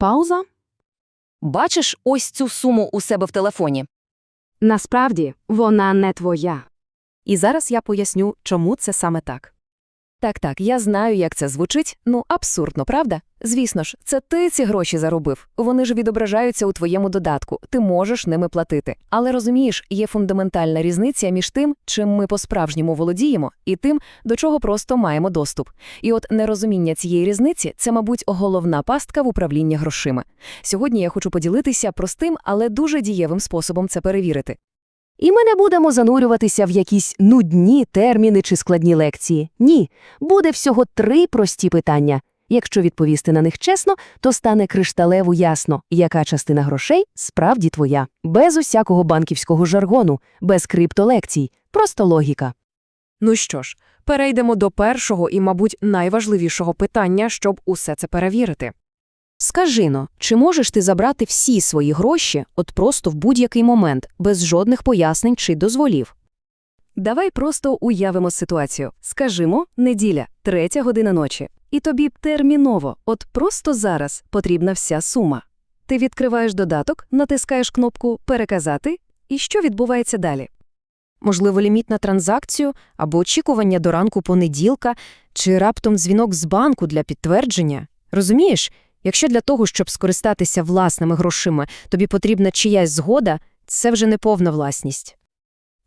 Пауза. Бачиш ось цю суму у себе в телефоні. Насправді, вона не твоя. І зараз я поясню, чому це саме так. Так, так, я знаю, як це звучить. Ну, абсурдно, правда? Звісно ж, це ти ці гроші заробив. Вони ж відображаються у твоєму додатку. Ти можеш ними платити. Але розумієш, є фундаментальна різниця між тим, чим ми по-справжньому володіємо, і тим, до чого просто маємо доступ. І от нерозуміння цієї різниці це, мабуть, головна пастка в управлінні грошима. Сьогодні я хочу поділитися простим, але дуже дієвим способом це перевірити. І ми не будемо занурюватися в якісь нудні терміни чи складні лекції. Ні, буде всього три прості питання. Якщо відповісти на них чесно, то стане кришталево ясно, яка частина грошей справді твоя. Без усякого банківського жаргону, без криптолекцій, просто логіка. Ну що ж, перейдемо до першого і, мабуть, найважливішого питання, щоб усе це перевірити. Скажи-но, чи можеш ти забрати всі свої гроші от просто в будь-який момент, без жодних пояснень чи дозволів? Давай просто уявимо ситуацію. Скажімо, неділя, третя година ночі. І тобі терміново, от просто зараз, потрібна вся сума. Ти відкриваєш додаток, натискаєш кнопку Переказати, і що відбувається далі? Можливо, ліміт на транзакцію або очікування до ранку понеділка, чи раптом дзвінок з банку для підтвердження. Розумієш, якщо для того, щоб скористатися власними грошима, тобі потрібна чиясь згода, це вже не повна власність.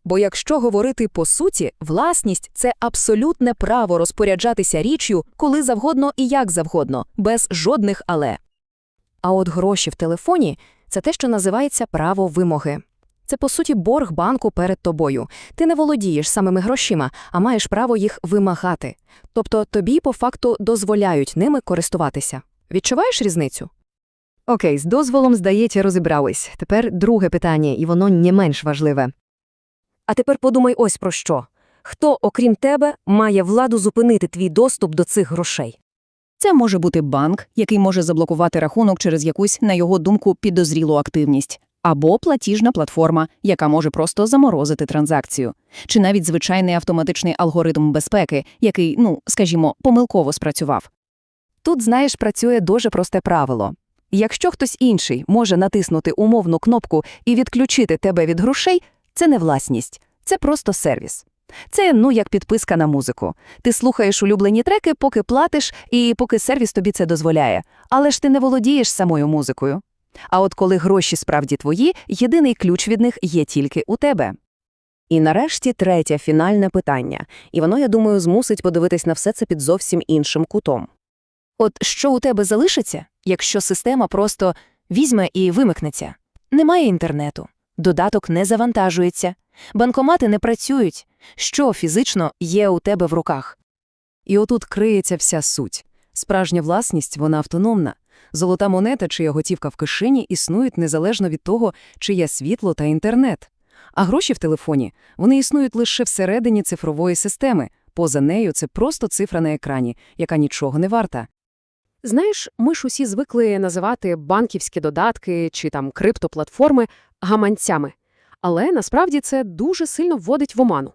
Бо якщо говорити по суті, власність це абсолютне право розпоряджатися річчю коли завгодно і як завгодно, без жодних але. А от гроші в телефоні це те, що називається право вимоги. Це, по суті, борг банку перед тобою. Ти не володієш самими грошима, а маєш право їх вимагати. Тобто тобі, по факту, дозволяють ними користуватися. Відчуваєш різницю? Окей, з дозволом, здається, розібрались. Тепер друге питання, і воно не менш важливе. А тепер подумай ось про що. Хто, окрім тебе, має владу зупинити твій доступ до цих грошей? Це може бути банк, який може заблокувати рахунок через якусь, на його думку, підозрілу активність, або платіжна платформа, яка може просто заморозити транзакцію, чи навіть звичайний автоматичний алгоритм безпеки, який, ну, скажімо, помилково спрацював. Тут, знаєш, працює дуже просте правило. Якщо хтось інший може натиснути умовну кнопку і відключити тебе від грошей, це не власність, це просто сервіс. Це, ну, як підписка на музику. Ти слухаєш улюблені треки, поки платиш і поки сервіс тобі це дозволяє. Але ж ти не володієш самою музикою. А от коли гроші справді твої, єдиний ключ від них є тільки у тебе. І нарешті третє фінальне питання, і воно, я думаю, змусить подивитись на все це під зовсім іншим кутом. От що у тебе залишиться, якщо система просто візьме і вимикнеться? Немає інтернету, додаток не завантажується, банкомати не працюють. Що фізично є у тебе в руках? І отут криється вся суть. Справжня власність, вона автономна. Золота монета чи готівка в кишені існують незалежно від того, чи є світло та інтернет. А гроші в телефоні, вони існують лише всередині цифрової системи. Поза нею це просто цифра на екрані, яка нічого не варта. Знаєш, ми ж усі звикли називати банківські додатки чи там криптоплатформи гаманцями. Але насправді це дуже сильно вводить в оману.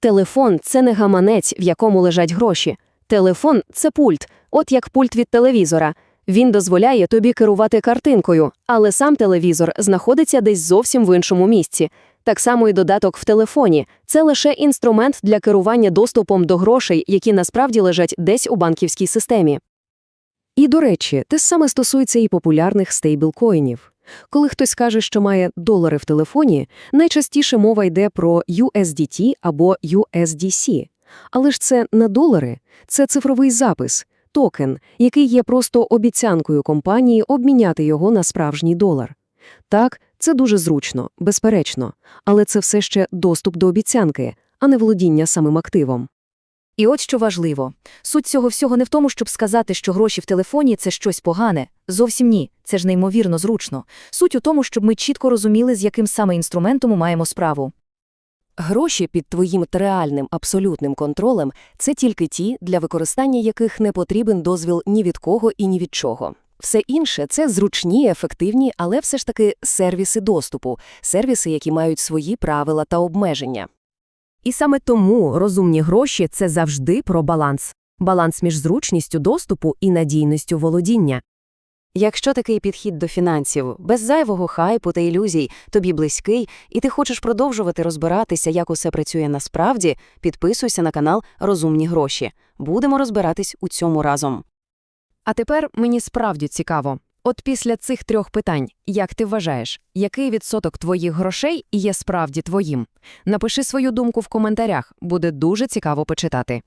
Телефон це не гаманець, в якому лежать гроші. Телефон це пульт, от як пульт від телевізора. Він дозволяє тобі керувати картинкою, але сам телевізор знаходиться десь зовсім в іншому місці. Так само і додаток в телефоні це лише інструмент для керування доступом до грошей, які насправді лежать десь у банківській системі. І, до речі, те саме стосується і популярних стейблкоїнів. Коли хтось каже, що має долари в телефоні, найчастіше мова йде про USDT або USDC. Але ж це не долари, це цифровий запис, токен, який є просто обіцянкою компанії обміняти його на справжній долар. Так, це дуже зручно, безперечно, але це все ще доступ до обіцянки, а не володіння самим активом. І от що важливо. Суть цього всього не в тому, щоб сказати, що гроші в телефоні це щось погане. Зовсім ні, це ж неймовірно зручно. Суть у тому, щоб ми чітко розуміли, з яким саме інструментом ми маємо справу. Гроші під твоїм реальним абсолютним контролем це тільки ті, для використання яких не потрібен дозвіл ні від кого і ні від чого. Все інше це зручні, ефективні, але все ж таки сервіси доступу, сервіси, які мають свої правила та обмеження. І саме тому розумні гроші це завжди про баланс баланс між зручністю доступу і надійністю володіння. Якщо такий підхід до фінансів, без зайвого хайпу та ілюзій, тобі близький, і ти хочеш продовжувати розбиратися, як усе працює насправді, підписуйся на канал Розумні гроші. Будемо розбиратись у цьому разом. А тепер мені справді цікаво. От після цих трьох питань, як ти вважаєш, який відсоток твоїх грошей є справді твоїм? Напиши свою думку в коментарях, буде дуже цікаво почитати.